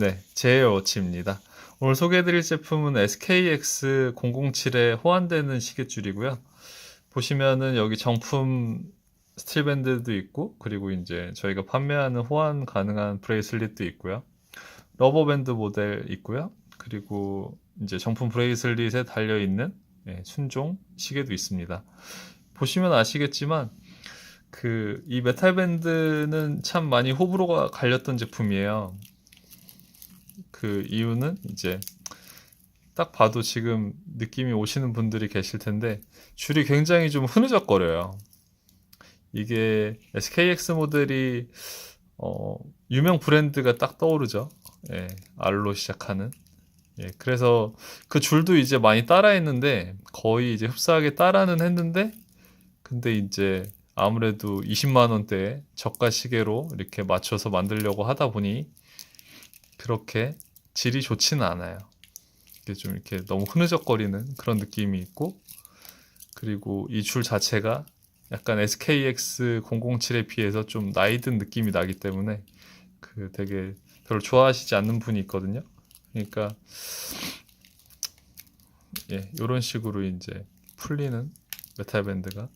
네, 제어워치입니다. 오늘 소개해드릴 제품은 SKX007에 호환되는 시계줄이고요. 보시면은 여기 정품 스틸밴드도 있고, 그리고 이제 저희가 판매하는 호환 가능한 브레이슬릿도 있고요. 러버밴드 모델 있고요. 그리고 이제 정품 브레이슬릿에 달려있는 예, 순종 시계도 있습니다. 보시면 아시겠지만, 그, 이 메탈 밴드는 참 많이 호불호가 갈렸던 제품이에요. 그 이유는 이제 딱 봐도 지금 느낌이 오시는 분들이 계실 텐데 줄이 굉장히 좀 흐느적거려요. 이게 SKX 모델이 어, 유명 브랜드가 딱 떠오르죠. 예, R로 시작하는. 예, 그래서 그 줄도 이제 많이 따라했는데 거의 이제 흡사하게 따라는 했는데 근데 이제 아무래도 20만 원대 저가 시계로 이렇게 맞춰서 만들려고 하다 보니 그렇게 질이 좋지는 않아요. 이게 좀 이렇게 너무 흐느적거리는 그런 느낌이 있고 그리고 이 줄 자체가 약간 SKX 007에 비해서 좀 나이 든 느낌이 나기 때문에 그 되게 별로 좋아하시지 않는 분이 있거든요. 그러니까 예, 이런 식으로 이제 풀리는 메탈 밴드가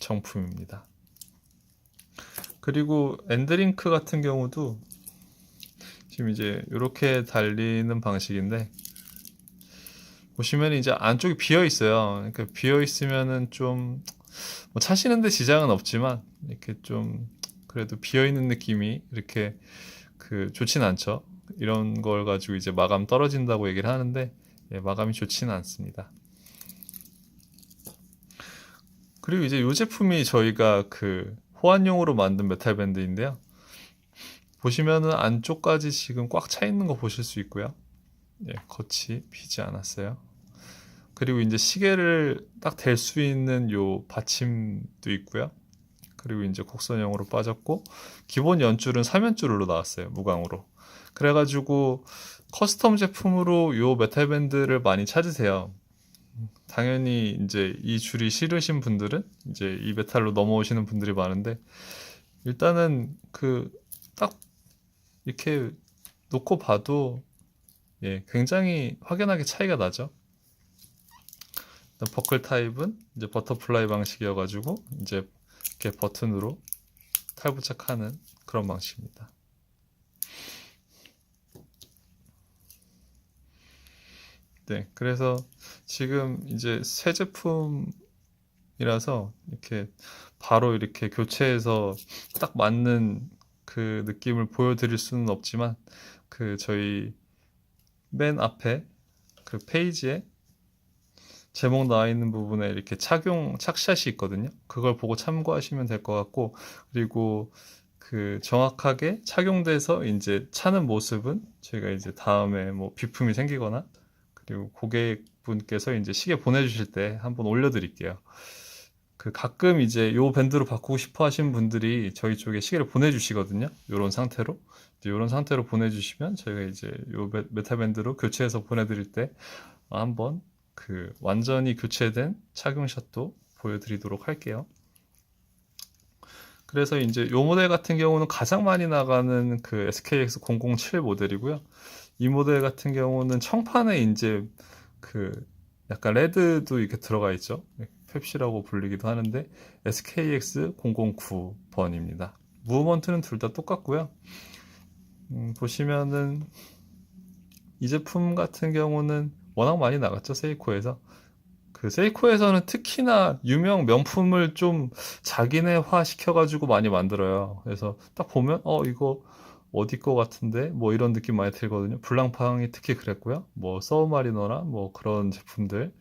정품입니다. 그리고 엔드링크 같은 경우도 지금 이제 이렇게 달리는 방식인데 보시면 이제 안쪽이 비어 있어요. 그러니까 비어 있으면은 좀 뭐 차시는데 지장은 없지만 이렇게 좀 그래도 비어 있는 느낌이 이렇게 그 좋진 않죠. 이런 걸 가지고 이제 마감 떨어진다고 얘기를 하는데 예, 마감이 좋지는 않습니다. 그리고 이제 이 제품이 저희가 그 호환용으로 만든 메탈 밴드인데요. 보시면은 안쪽까지 지금 꽉 차 있는 거 보실 수 있고요. 예, 겉이 비지 않았어요. 그리고 이제 시계를 딱 댈 수 있는 요 받침도 있고요. 그리고 이제 곡선형으로 빠졌고 기본 연줄은 3연줄로 나왔어요. 무광으로. 그래가지고 커스텀 제품으로 요 메탈 밴드를 많이 찾으세요. 당연히 이제 이 줄이 싫으신 분들은 이제 이 메탈로 넘어오시는 분들이 많은데 일단은 그 딱 이렇게 놓고 봐도 예, 굉장히 확연하게 차이가 나죠. 버클 타입은 이제 버터플라이 방식이어가지고 이제 이렇게 버튼으로 탈부착하는 그런 방식입니다. 네, 그래서 지금 이제 새 제품이라서 이렇게 바로 이렇게 교체해서 딱 맞는 그 느낌을 보여드릴 수는 없지만 그 저희 맨 앞에 그 페이지에 제목 나와 있는 부분에 이렇게 착용 착샷이 있거든요. 그걸 보고 참고하시면 될 것 같고 그리고 그 정확하게 착용돼서 이제 차는 모습은 저희가 이제 다음에 뭐 비품이 생기거나 그리고 고객분께서 이제 시계 보내주실 때 한번 올려드릴게요. 그 가끔 이제 요 밴드로 바꾸고 싶어 하시는 분들이 저희 쪽에 시계를 보내주시거든요. 요런 상태로. 요런 상태로 보내주시면 저희가 이제 요 메탈 밴드로 교체해서 보내드릴 때 한번 그 완전히 교체된 착용샷도 보여드리도록 할게요. 그래서 이제 요 모델 같은 경우는 가장 많이 나가는 그 SKX 007 모델이고요. 이 모델 같은 경우는 청판에 이제 그 약간 레드도 이렇게 들어가 있죠. 펩시라고 불리기도 하는데 SKX009번입니다. 무브먼트는 둘 다 똑같고요. 음, 보시면은 이 제품 같은 경우는 워낙 많이 나갔죠 세이코에서 그 세이코에서는 특히나 유명 명품을 좀 자기네화 시켜가지고 많이 만들어요. 그래서 딱 보면 어 이거 어디 거 같은데 뭐 이런 느낌 많이 들거든요. 블랑팡이 특히 그랬고요. 뭐 서브마리너나 뭐 그런 제품들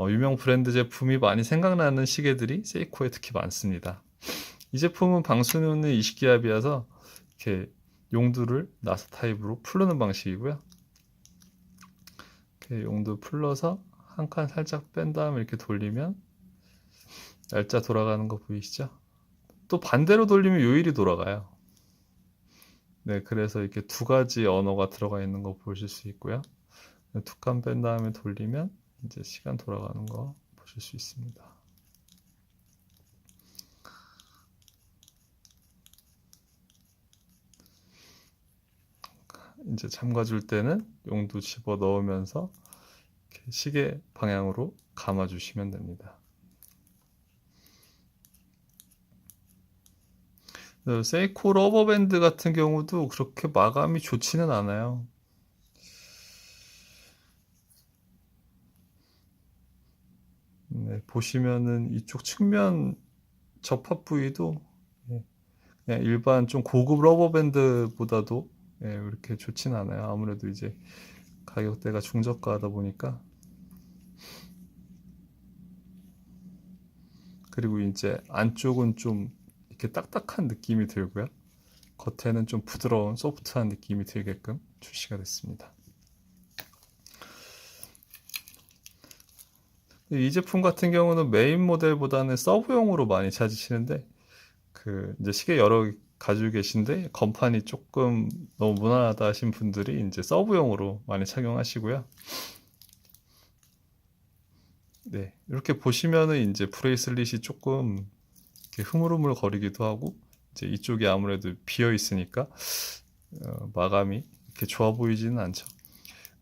어, 유명 브랜드 제품이 많이 생각나는 시계들이 세이코에 특히 많습니다. 이 제품은 방수는 20기압이어서 이렇게 용두를 나사 타입으로 풀르는 방식이고요. 이렇게 용두 풀러서 한 칸 살짝 뺀 다음에 이렇게 돌리면 날짜 돌아가는 거 보이시죠? 또 반대로 돌리면 요일이 돌아가요. 네, 그래서 이렇게 두 가지 언어가 들어가 있는 거 보실 수 있고요. 두 칸 뺀 다음에 돌리면 이제 시간 돌아가는 거 보실 수 있습니다. 이제 잠가줄 때는 용도 집어 넣으면서 시계 방향으로 감아주시면 됩니다. 그 세이코 러버밴드 같은 경우도 그렇게 마감이 좋지는 않아요. 네, 보시면은 이쪽 측면 접합 부위도 예, 그냥 일반 좀 고급 러버밴드보다도 예, 이렇게 좋진 않아요. 아무래도 이제 가격대가 중저가하다 보니까 그리고 이제 안쪽은 좀 이렇게 딱딱한 느낌이 들고요. 겉에는 좀 부드러운 소프트한 느낌이 들게끔 출시가 됐습니다. 이 제품 같은 경우는 메인 모델보다는 서브용으로 많이 찾으시는데 그 이제 시계 여러 가지고 계신데 건판이 조금 너무 무난하다 하신 분들이 이제 서브용으로 많이 착용하시고요. 네, 이렇게 보시면은 이제 브레이슬릿이 조금 흐물흐물 거리기도 하고 이제 이쪽이 아무래도 비어 있으니까 어, 마감이 이렇게 좋아 보이지는 않죠.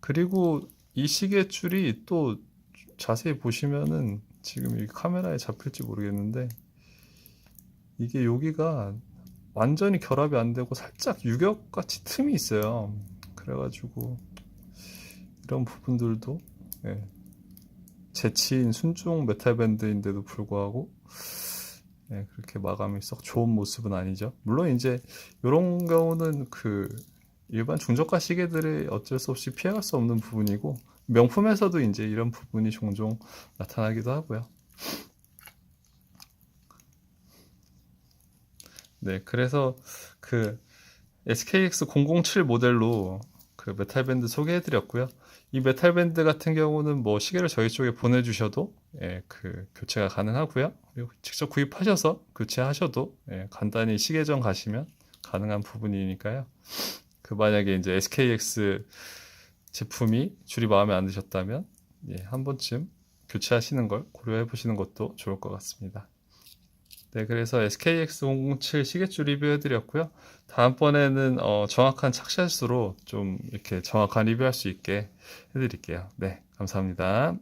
그리고 이 시계 줄이 또 자세히 보시면은 지금 이 카메라에 잡힐지 모르겠는데 이게 여기가 완전히 결합이 안 되고 살짝 유격같이 틈이 있어요. 그래가지고 이런 부분들도 예, 재치인 순종 메탈 밴드인데도 불구하고 예, 그렇게 마감이 썩 좋은 모습은 아니죠. 물론 이제 이런 경우는 그 일반 중저가 시계들이 어쩔 수 없이 피해갈 수 없는 부분이고 명품에서도 이제 이런 부분이 종종 나타나기도 하고요. 네, 그래서 그 SKX 007 모델로 그 메탈 밴드 소개해 드렸고요. 이 메탈 밴드 같은 경우는 뭐 시계를 저희 쪽에 보내 주셔도 예, 그 교체가 가능하고요. 그리고 직접 구입하셔서 교체하셔도 예, 간단히 시계점 가시면 가능한 부분이니까요. 그 만약에 이제 SKX 제품이 줄이 마음에 안 드셨다면 예, 한 번쯤 교체하시는 걸 고려해 보시는 것도 좋을 것 같습니다. 네, 그래서 SKX007 시계줄 리뷰해 드렸고요. 다음번에는 어, 정확한 착샷수로 좀 이렇게 정확한 리뷰할 수 있게 해 드릴게요. 네, 감사합니다.